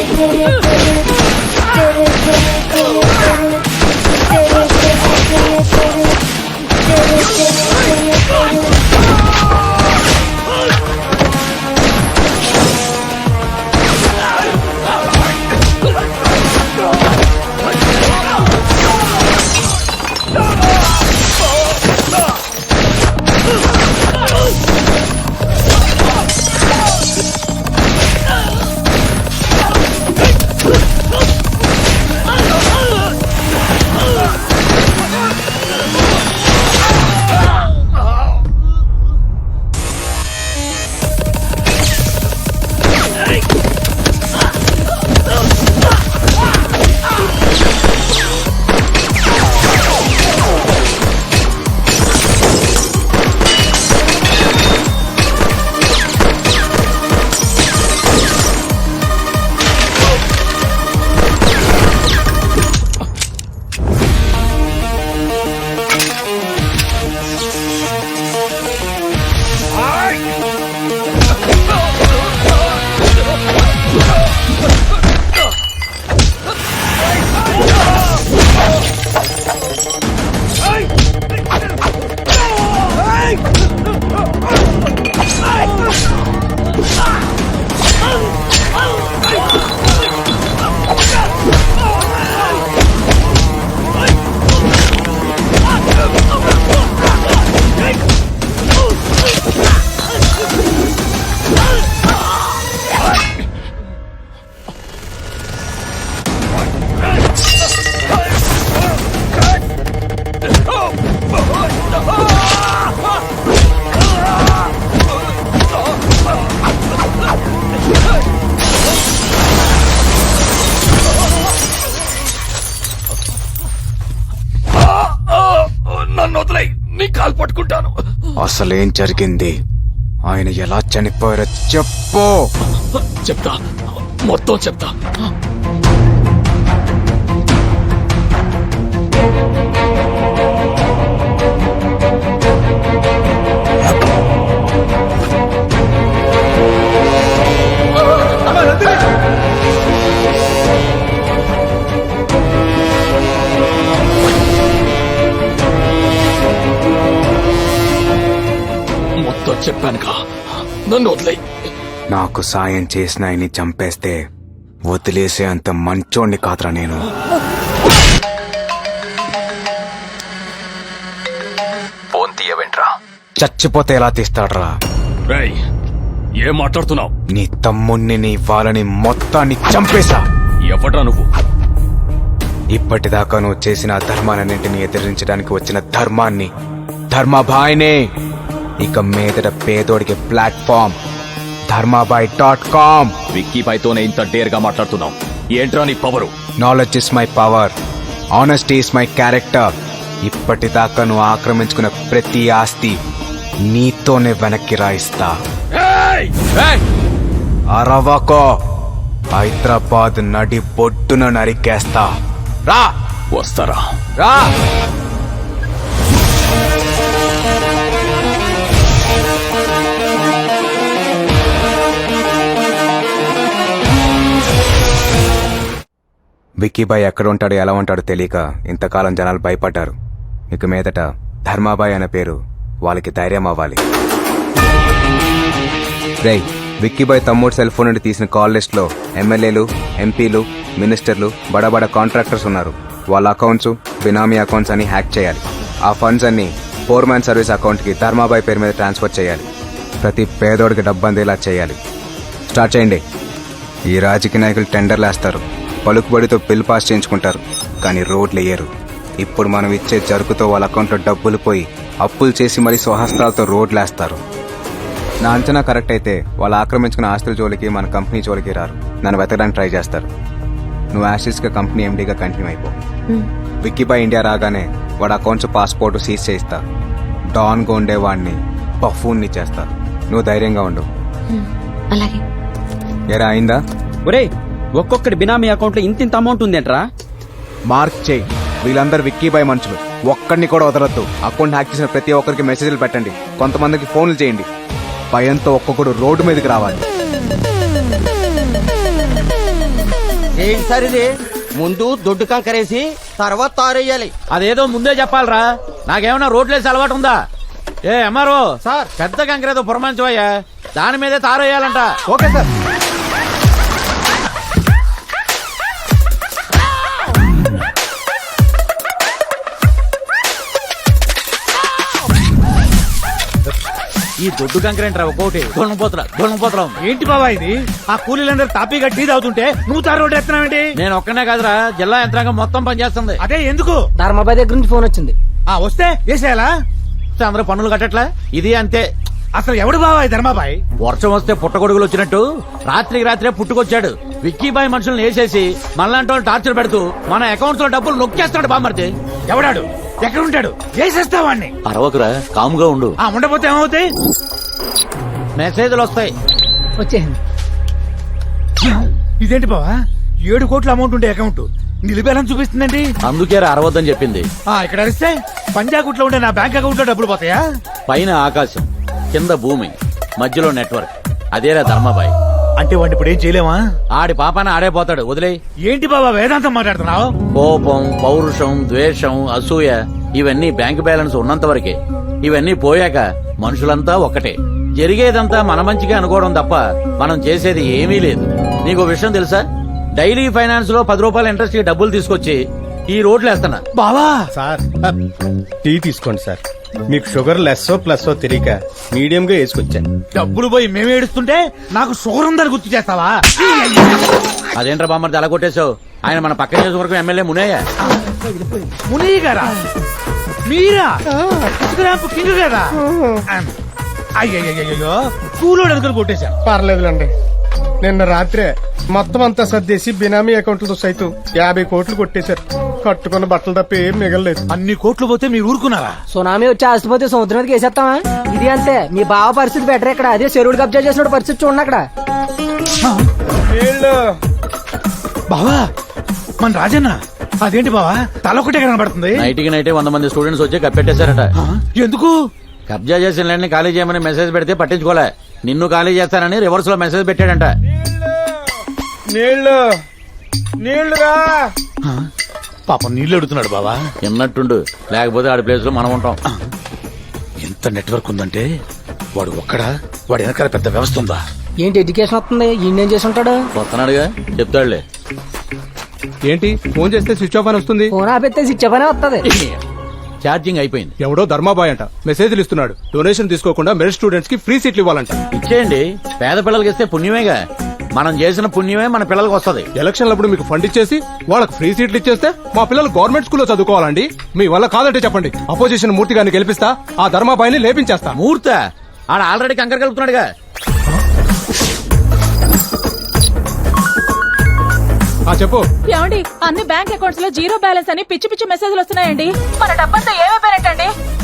Yeah. నన్ను అసలేం జరిగింది? ఆయన ఎలా చనిపోయారో చెప్పు. చెప్తా. మొత్తం చెప్తా. చెప్పానుగా. నన్ను వదిలే నాకు సాయం చేసిన ఆయన్ని చంపేస్తే వదిలేసే అంత మంచోణ్ణి కాదురా నేను. ఫోన్ తీయవేంట్రా? చచ్చిపోతే ఎలా తీస్తాడ్రా? రేయ్ ఏం మాట్లాడుతున్నావు? నీ తమ్ముణ్ణి నీ వాళ్ళని మొత్తాన్ని చంపేశా. ఎవడ్రా నువ్వు? ఇప్పటిదాకా నువ్వు చేసిన ధర్మాలన్నింటినీ ఎదిరించడానికి వచ్చిన ధర్మాన్ని ధర్మాబాయ్నే ఇక మీదట పేదోడికి platform Dharmabhai dot com Vicky పైతోనే ఇంత డేర్గా మాట్లాడుతున్నావు. ఏంట్రా నీ power? Knowledge is my power honesty is my character ఇప్పటిదాకా నువ్వు ఆక్రమించుకున్న ప్రతి ఆస్తి నీతోనే వెనక్కి రాయిస్తా. అరవకో హైదరాబాద్ నడి బొడ్డున నరికేస్తా. రా! వస్తారా? రా! విక్కీబాయ్ ఎక్కడ ఉంటాడో ఎలా ఉంటాడో తెలియక ఇంతకాలం జనాలు భయపడ్డారు. ఇక మీదట ధర్మాబాయ్ అనే పేరు వాళ్ళకి ధైర్యం అవ్వాలి. రే విక్కీబాయ్ తమ్ముడు సెల్ ఫోన్ నుండి తీసిన కాల్ లిస్ట్లో ఎమ్మెల్యేలు ఎంపీలు మినిస్టర్లు బడబడ కాంట్రాక్టర్స్ ఉన్నారు. వాళ్ళ అకౌంట్స్ బినామీ అకౌంట్స్ అని హ్యాక్ చేయాలి. ఆ ఫండ్స్ అన్ని ఫోర్ మ్యాన్ సర్వీస్ అకౌంట్కి ధర్మాబాయ్ పేరు మీద ట్రాన్స్ఫర్ చేయాలి. ప్రతి పేదోడికి డబ్బు అందేలా చేయాలి. స్టార్ట్ చేయండి. ఈ రాజకీయ నాయకులు టెండర్లు వేస్తారు పలుకుబడితో బిల్ పాస్ చేయించుకుంటారు. కానీ రోడ్లు వేయరు ఇప్పుడు మనం ఇచ్చే జరుకుతో వాళ్ళ అకౌంట్లో డబ్బులు పోయి అప్పులు చేసి మరీ స్వహస్తాలతో రోడ్లు వేస్తారు నా అంచనా కరెక్ట్ అయితే వాళ్ళు ఆక్రమించుకున్న ఆస్తుల జోలికి మన కంపెనీ జోలికి రారు. నన్ను వెతకడానికి ట్రై చేస్తారు. నువ్వు యాషిస్గా కంపెనీ ఎండీగా కంటిన్యూ అయిపో. విక్కీబాయ్ ఇండియా రాగానే వాడు అకౌంట్స్ పాస్పోర్ట్ సీజ్ చేయిస్తా. డాన్గా ఉండేవాడిని బఫూన్ని చేస్తా. నువ్వు ధైర్యంగా ఉండు. అలాగే. ఎరా అయిందా? ఒరే ఒక్కొక్కటి బినామీ అకౌంట్లో ఇంత ఇంత అమౌంట్ ఉందేంట్రా? మార్క్ చేయి. వీళ్ళందరూ విక్కీబాయ్ మనుషులు. ఒక్కడిని కూడా వదలొద్దు. అకౌంట్ హ్యాక్ చేసిన ప్రతి ఒక్కరికి మెసేజ్లు పెట్టండి. కొంతమందికి ఫోన్లు చేయండి. భయంతో ఒక్కొక్కడు రోడ్డు మీదకి రావాలి. ఏంటి సార్ ఇది ముందు దొడ్డు కంకరేసి తర్వాత తారేయాలి. అదేదో ముందే చెప్పాలరా. నాకేమన్నా రోడ్లేసి అలవాటు ఉందా? ఏ ఎంఆర్ఓ సార్. పెద్ద కంకరేదో పురమాంచవయ్యా దాని మీదే తారేయాలంట. Okay sir. ఈ దొడ్డు కంకరేంట్రా ఒక్కోటి? దొంగపోతురా దొంగపోతురా ఏంటి బాబా ఇది? ఆ కూలీలందరూ తాపీగా టీ తాగుతుంటే నువ్వు తారు రోడ్డు ఎత్తున్నావేంటి నేను ఒక్కనే కాదురా జిల్లా యంత్రాంగం మొత్తం పనిచేస్తుంది అదే ఎందుకు? ధర్మాబాయ్ దగ్గర నుంచి ఫోన్ వచ్చింది. ఆ వస్తే వేసేయాలా? అందరూ పన్నులు కట్టట్లా? ఇది అంతే. అసలు ఎవడు బాబా ఈ ధర్మాబాయ్? వర్షం వస్తే పుట్టగొడుగులు వచ్చినట్టు రాత్రికి రాత్రే పుట్టుకొచ్చాడు. విక్కీబాయ్ మనుషులను వేసేసి మనలాంటి వాళ్ళు టార్చర్ పెడుతూ మన అకౌంట్స్లో డబ్బులు నొక్కేస్తాడు బామర్తి ఎవడాడు? ఎక్కడ ఉంటాడు వేసేస్తా వాడిని అరవకురా కాముగా ఉండు. ఆ ఉండపోతే ఏమవుతాయి? మెసేజ్లు వస్తాయి వచ్చేసింది ఇదేంటి బావా? ఏడు కోట్ల అమౌంట్ ఉండే అకౌంట్ నిలిపేయాలని చూపిస్తుందండి. అందుకే అరవద్దని చెప్పింది. ఆ ఇక్కడ అరిస్తే పంజాగుట్లో ఉండే నా బ్యాంక్ అకౌంట్లో డబ్బులు పోతాయా? పైన ఆకాశం కింద భూమి మధ్యలో నెట్వర్క్ అదేరా ధర్మాబాయ్. అంటే వాడిని ఇప్పుడు ఏం చేయలేమా? ఆడి పాపాన ఆడే పోతాడు. వదిలే ఏంటి బాబా వేదాంతం మాట్లాడుతున్నావు? కోపం పౌరుషం ద్వేషం అసూయ ఇవన్నీ బ్యాంక్ బ్యాలెన్స్ ఉన్నంత వరకే ఇవన్నీ పోయాక మనుషులంతా ఒక్కటే. జరిగేదంతా మన మంచిగా అనుకోవడం తప్ప మనం చేసేది ఏమీ లేదు. నీకు విషయం తెలుసా? డైలీ ఫైనాన్స్లో పది రూపాయల ఇంట్రెస్ట్కి డబ్బులు తీసుకొచ్చి ఈ రోడ్లు వేస్తున్నా బావా సార్ టీ తీసుకోండి సార్. మీకు షుగర్ లెస్సో ప్లస్సో తెలియక మీడియం గా వేసుకొచ్చాను. డబ్బులు పోయి మేము ఏడుస్తుంటే నాకు షుగర్ ఉందని గుర్తు చేస్తావా? అదేంట్రా బామ్మర్ది అలా కొట్టేశావు ఆయన మన పక్క నియోజకవర్గం ఎమ్మెల్యే మునయ్య. మునయ్య గారా? మీరా? కింగ్ గారా? అయ్యయ్యో కూలోడు అనుకుని కొట్టేశాను పర్లేదులండి. నిన్న రాత్రే మొత్తం అంతా సర్దేసి బినామీ అకౌంట్లతో సైతం యాభై కోట్లు కొట్టేశారు. కట్టుకున్న బట్టలు తప్ప ఏం మిగలలేదు. అన్ని కోట్లు పోతే మీరు ఊరుకున్నారా? సునామీ వచ్చి ఆస్తిపోతే సముద్రం మీదకి వేసేస్తావా ఇది అంతే. మీ బావ పరిస్థితి బెటర్ ఇక్కడ. అదే చెరువుడు కబ్జా చేసిన పరిస్థితి చూడండి అక్కడ. బావా మన రాజన్న అదేంటి బావా? తల ఒకటే కనబడుతుంది. నైట్కి నైటే వంద మంది స్టూడెంట్స్ వచ్చి కప్పెట్టేశారట. ఎందుకు? కబ్జా చేసిన ల్యాండ్ని ఖాళీ చేయమని మెసేజ్ పెడితే పట్టించుకోలే. నిన్ను ఖాళీ చేస్తానని రివర్స్లో మెసేజ్ పెట్టాడంట. నీళ్ళు. నీళ్ళురా ఆ, పాపం నీళ్ళు అడుగుతున్నాడు బావా. విన్నట్టుండు లేకపోతే ఆడి ప్లేస్లో మనం ఉంటాం. ఎంత నెట్వర్క్ ఉందంటే వాడు ఒక్కడా వాడి వెనకాల పెద్ద వ్యవస్థ ఉందా? ఏంటి ఎడ్యుకేషన్ వస్తుంది? ఈయన ఏం చేసి ఉంటాడు? వస్తున్నాడుగా. చెప్తాడులే. ఏంటి? ఫోన్ చేస్తే స్విచ్ ఆఫ్ అని వస్తుంది? ఫోన్ ఆపెత్తే ఇచ్చపనే వస్తుంది ఛార్జింగ్ అయిపోయింది. ఎవడో ధర్మాబాయ్ అంట. మెసేజ్లు ఇస్తున్నాడు. డొనేషన్ తీసుకోకుండా మెరిట్ స్టూడెంట్స్కి ఫ్రీ సీట్లు ఇవ్వాలంట. ఇచ్చేయండి. పేద పిల్లలకి ఇస్తే పుణ్యమేగా. మనం చేసిన పుణ్యమే మన పిల్లలకి వస్తది. ఎలక్షన్లప్పుడు మీకు ఫండ్ ఇచ్చేసి వాళ్ళకి ఫ్రీ సీట్లు ఇచ్చేస్తే మా పిల్లలు గవర్నమెంట్ స్కూల్లో చదువుకోవాలండి. మీ వల్ల కాదంటే చెప్పండి. అపోజిషన్ మూర్తి గారిని గెలిపిస్తా ఆ ధర్మాబాయిని లేపించేస్తా. మూర్త? ఆడ ఆల్రెడీ కంకర కలుపుతున్నాడుగా. ఆ చెప్పు. ఏమండి అన్ని బ్యాంక్ అకౌంట్స్లో జీరో బ్యాలెన్స్ అని పిచ్చి పిచ్చి మెసేజ్లు వస్తున్నాయండి. మన డబ్బంతా ఏమైపోయినట్టండి?